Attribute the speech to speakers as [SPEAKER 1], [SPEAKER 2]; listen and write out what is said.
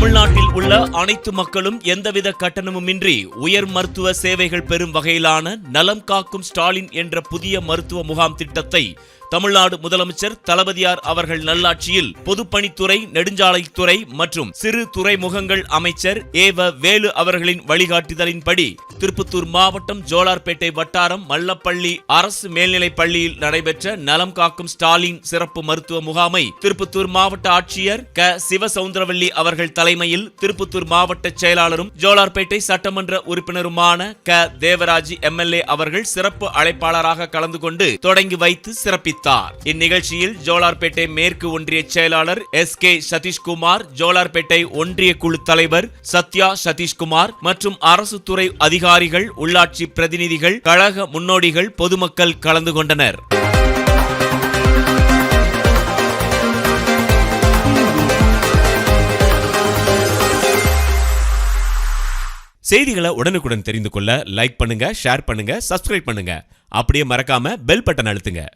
[SPEAKER 1] தமிழ்நாட்டில் உள்ள அனைத்து மக்களும் எந்தவித கட்டணமுமின்றி உயர் மருத்துவ சேவைகள் பெறும் வகையிலான நலம் காக்கும் ஸ்டாலின் என்ற புதிய மருத்துவ முகாம் திட்டத்தை தமிழ்நாடு முதலமைச்சர் தளபதியார் அவர்கள் நல்லாட்சியில் பொதுப்பணித்துறை நெடுஞ்சாலைத்துறை மற்றும் சிறு துறைமுகங்கள் அமைச்சர் ஏவ வேலு அவர்களின் வழிகாட்டுதலின்படி திருப்பத்தூர் மாவட்டம் ஜோலார்பேட்டை வட்டாரம் மல்லப்பள்ளி அரசு மேல்நிலைப் பள்ளியில் நடைபெற்ற நலம் காக்கும் ஸ்டாலின் சிறப்பு மருத்துவ முகாமை திருப்பத்தூர் மாவட்ட ஆட்சியர் க. சிவசவுந்தரவல்லி அவர்கள் தலைமையில் திருப்பத்தூர் மாவட்ட செயலாளரும் ஜோலார்பேட்டை சட்டமன்ற உறுப்பினருமான க. தேவராஜ் எம்எல்ஏ அவர்கள் சிறப்பு அழைப்பாளராக கலந்து கொண்டு தொடங்கி வைத்து சிறப்பித்தார். இந்நிகழ்ச்சியில் ஜோலார்பேட்டை மேற்கு ஒன்றிய செயலாளர் எஸ் கே சதீஷ்குமார் ஜோலார்பேட்டை ஒன்றிய குழு தலைவர் சத்யா சதீஷ்குமார் மற்றும் அரசு துறை அதிகாரிகள் உள்ளாட்சி பிரதிநிதிகள் கழக முன்னோடிகள் பொதுமக்கள் கலந்து கொண்டனர். செய்திகளை உடனுக்குடன் தெரிந்து கொள்ள லைக் பண்ணுங்க ஷேர் பண்ணுங்க சப்ஸ்கிரைப் பண்ணுங்க. அப்படியே மறக்காம பெல் பட்டன் அழுத்துங்க.